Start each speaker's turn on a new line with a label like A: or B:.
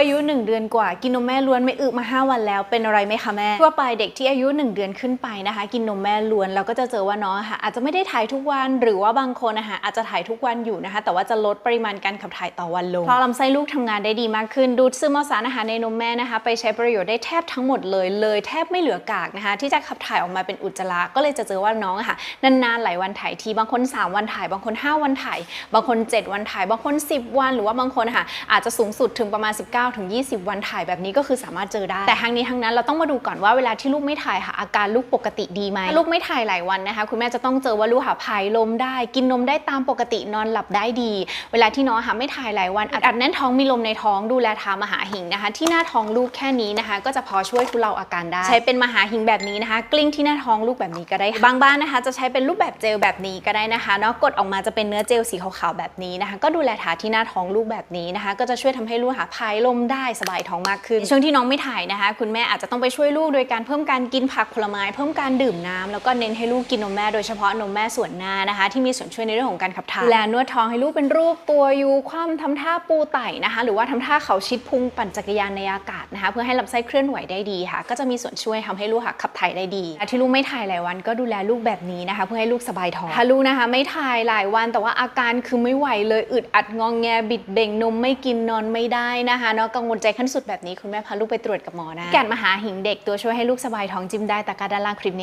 A: อายุ 1 เดือนกว่า กินนมแม่ล้วนไม่อึมา 5 วันแล้วเป็นอะไรไหมคะแม่ ทั่วไปเด็กที่อายุ 1 เดือนขึ้นไปนะคะ กินนมแม่ล้วนเราก็จะเจอว่าน้องค่ะอาจจะไม่ได้ถ่ายทุกวันหรือว่าบางคนนะคะอาจจะถ่ายทุกวันอยู่นะคะ แต่ว่าจะลดปริมาณการขับถ่ายต่อวันลงเพราะลำไส้ลูกทำงานได้ดีมากขึ้น ดูดซึมเอาสารอาหารในนมแม่นะคะ ไปใช้ประโยชน์ได้แทบทั้งหมดเลยเลยแทบไม่เหลือกากนะคะ ที่จะขับถ่ายออกมาเป็นอุจจาระก็เลยจะเจอว่าน้องค่ะนานๆหลายวันถ่ายทีบางคน 3 วันถ่าย บางคน 5 วันถ่าย บางคน 7 วันถ่าย บางคน 10 วัน หรือว่าบางคนนะคะอาจจะสูงสุดถึงประมาณ 19ถึง 20 วันถ่ายแบบนี้ก็คือสามารถเจอได้ แต่ทั้งนี้ทั้งนั้นเราต้องมาดูก่อนว่าเวลาที่ลูกไม่ถ่ายค่ะอาการลูกปกติดีไหมถ้าลูกไม่ถ่ายหลายวันนะคะ คุณแม่จะต้องเจอว่าลูกหาพายลมได้ กินนมได้ตามปกตินอนหลับได้ดี เวลาที่น้องหาไม่ถ่ายหลายวันอัดอัดแน่นท้องมีลมในท้องดูแลทามหาหิงนะคะ ที่หน้าท้องลูกแค่นี้นะคะ ก็จะพอช่วยทุเลาอาการได้ ใช้เป็นมหาหิงแบบนี้นะคะ กลิ้งที่หน้าท้องลูกแบบนี้ก็ได้ค่ะบางบ้านนะคะ จะใช้เป็นรูปแบบเจลแบบนี้ก็ได้นะคะเนาะกดออกมาจะเป็นเนื้อเจลสีขาวๆแบบนี้นะคะ ก็ดูแลทาที่หน้าท้องลูกแบบนี้นะคะ ก็จะช่วยทำให้ลูกหาพายลมได้สบายท้องมากขึ้นในช่วงที่น้องไม่ถ่ายนะคะ คุณแม่อาจจะต้องไปช่วยลูกโดยการเพิ่มการกินผักผลไม้ เพิ่มการดื่มน้ำแล้วก็เน้นให้ลูกกินนมแม่โดยเฉพาะนมแม่ส่วนหน้านะคะ ที่มีส่วนช่วยในเรื่องของการขับถ่ายดูแลนวดท้องให้ลูกเป็นรูปตัวยูคว่ำทำท่าปูไต่นะคะ หรือว่าทำท่าเขาชิดพุงปั่นจักรยานในอากาศนะคะ เพื่อให้ลำไส้เคลื่อนไหวได้ดีค่ะ ก็จะมีส่วนช่วยทำให้ลูกค่ะขับถ่ายได้ดีและที่ลูกไม่ถ่ายหลายวัน ก็ดูแลลูกแบบนี้นะคะ เพื่อให้ลูกสบายท้องถ้าลูกนะคะ ไม่ถ่ายหลายวันแต่ว่าอาการคือไม่ไหวเลยอึดอัดงองแงบิดเบ่งนมไม่กินนอนไม่ได้นะคะเนาะกังวลใจขั้นสุดแบบนี้คุณแม่พาลูกไปตรวจกับหมอนะแกนมหาหิงเด็กตัวช่วยให้ลูกสบายท้องจิ้มได้ตะกร้าด้านล่างคลิปนี้